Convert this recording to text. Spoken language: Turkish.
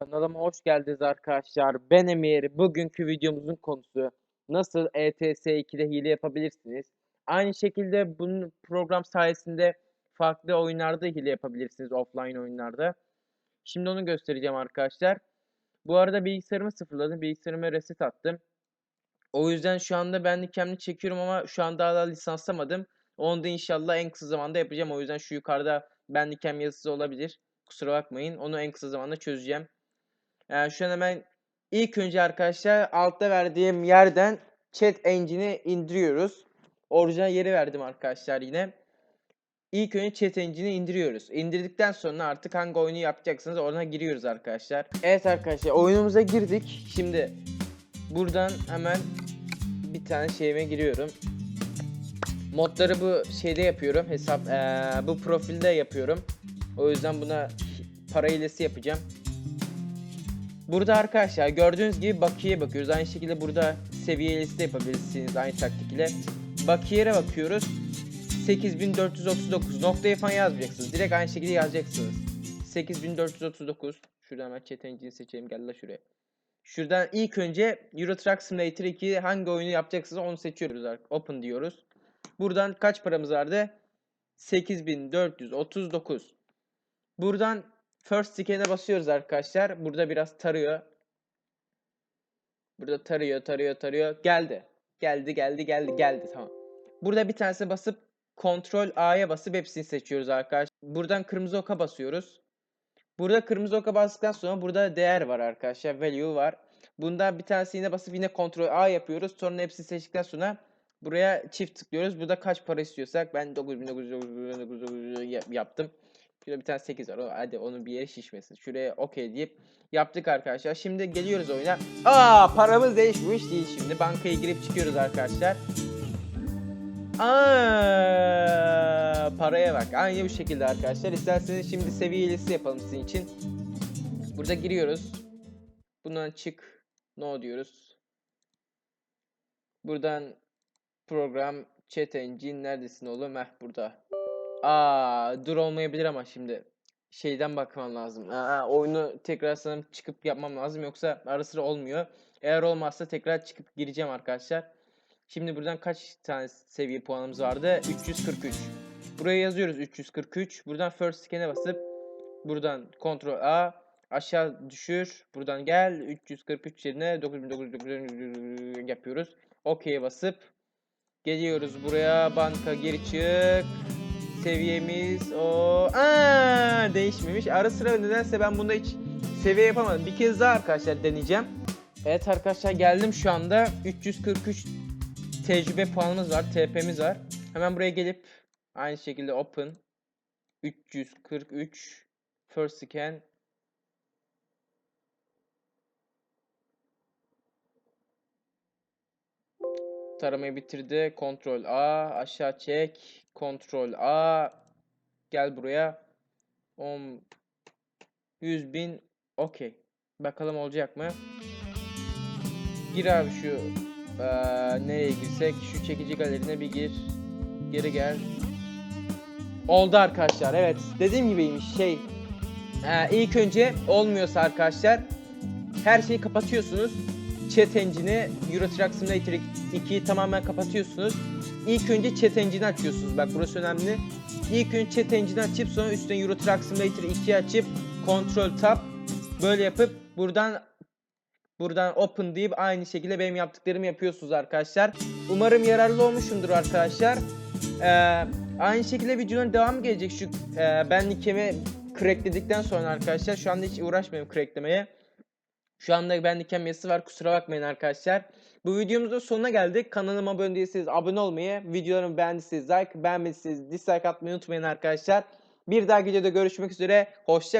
Kanalıma hoş geldiniz arkadaşlar. Ben Emir. Bugünkü videomuzun konusu nasıl E ETS2'de hile yapabilirsiniz. Aynı şekilde bunun program sayesinde farklı oyunlarda hile yapabilirsiniz offline oyunlarda. Şimdi onu göstereceğim arkadaşlar. Bu arada bilgisayarımı sıfırladım. Bilgisayarıma reset attım. O yüzden şu anda ben kendi çekiyorum ama şu anda hala lisanslamadım. Onu da inşallah en kısa zamanda yapacağım. O yüzden şu yukarıda bendikem yazısı olabilir. Kusura bakmayın. Onu en kısa zamanda çözeceğim. Yani şu an hemen ilk önce arkadaşlar altta verdiğim yerden chat engine'i indiriyoruz. Orijinal yeri verdim arkadaşlar yine. İlk önce chat engine'i indiriyoruz. İndirdikten sonra artık hangi oyunu yapacaksınız oradan giriyoruz arkadaşlar. Evet arkadaşlar oyunumuza girdik. Şimdi buradan hemen bir tane şeyime giriyorum. Modları bu şeyde yapıyorum. Hesap eee, bu profilde yapıyorum. O yüzden buna para hilesi yapacağım. Burada arkadaşlar gördüğünüz gibi bakiye bakıyoruz. Aynı şekilde burada seviye liste yapabilirsiniz aynı taktik ile. Bakiyere bakıyoruz. 8439 noktayı falan yazmayacaksınız. Direkt aynı şekilde yazacaksınız. 8439 Şuradan hemen chat engine'i seçelim. Gel la şuraya. Şuradan ilk önce Euro Truck Simulator 2 hangi oyunu yapacaksınız onu seçiyoruz. Open diyoruz. Buradan kaç paramız vardı? 8439. Buradan First scan'e basıyoruz arkadaşlar. Burada biraz tarıyor. Burada tarıyor, tarıyor, tarıyor. Geldi. Geldi, geldi, geldi, geldi. Tamam. Burada bir tanesine basıp Ctrl A'ya basıp hepsini seçiyoruz arkadaşlar. Buradan kırmızı oka basıyoruz. Burada kırmızı oka bastıktan sonra burada değer var arkadaşlar. Value var. Bundan bir tanesine yine basıp yine Ctrl A yapıyoruz. Sonra hepsini seçtikten sonra buraya çift tıklıyoruz. Burada kaç para istiyorsak ben 9999 yap- yaptım. Şurada bir tane 8 var. Hadi onun bir yere şişmesin. Şuraya okey deyip yaptık arkadaşlar. Şimdi geliyoruz oyuna. Aa paramız değişmiş değil şimdi. Bankaya girip çıkıyoruz arkadaşlar. Aa paraya bak. Aynı bu şekilde arkadaşlar. İsterseniz şimdi seviyelisi yapalım sizin için. Burada giriyoruz. Bundan çık. No diyoruz. Buradan program chat engine neredesin oğlum? Heh burada. Aa, dur olmayabilir ama şimdi şeyden bakmam lazım. Aa, oyunu tekrar sanırım çıkıp yapmam lazım yoksa ara sıra olmuyor. Eğer olmazsa tekrar çıkıp gireceğim arkadaşlar. Şimdi buradan kaç tane seviye puanımız vardı? 343. Buraya yazıyoruz 343. Buradan first scan'e basıp buradan Ctrl A aşağı düşür. Buradan gel 343 yerine 9999 yapıyoruz. OK'ye basıp geliyoruz buraya banka geri çık seviyemiz o Aa, değişmemiş. Ara sıra nedense ben bunda hiç seviye yapamadım. Bir kez daha arkadaşlar deneyeceğim. Evet arkadaşlar geldim şu anda 343 tecrübe puanımız var, TP'miz var. Hemen buraya gelip aynı şekilde open 343 first scan Taramayı bitirdi. Ctrl A. Aşağı çek. Ctrl A. Gel buraya. 10 100 bin. Okey. Bakalım olacak mı? Gir abi şu eee, nereye girsek? Şu çekici galerine bir gir. Geri gel. Oldu arkadaşlar. Evet. Dediğim gibiymiş şey. Eee ilk önce olmuyorsa arkadaşlar her şeyi kapatıyorsunuz. Chat engine'i Euro Truck Simulator 2'yi tamamen kapatıyorsunuz. İlk önce chat engine'i açıyorsunuz. Bak burası önemli. İlk önce chat engine'i açıp sonra üstten Euro Truck Simulator 2'yi açıp Ctrl Tab böyle yapıp buradan buradan open deyip aynı şekilde benim yaptıklarımı yapıyorsunuz arkadaşlar. Umarım yararlı olmuşumdur arkadaşlar. Ee, aynı şekilde videonun devamı gelecek şu e, ben nickemi crackledikten sonra arkadaşlar. Şu anda hiç uğraşmıyorum cracklemeye. Şu anda bendikem yazısı var. Kusura bakmayın arkadaşlar. Bu videomuzun sonuna geldik. Kanalıma abone değilseniz abone olmayı, videolarımı beğendiyseniz like, beğenmediyseniz dislike atmayı unutmayın arkadaşlar. Bir dahaki videoda görüşmek üzere. Hoşça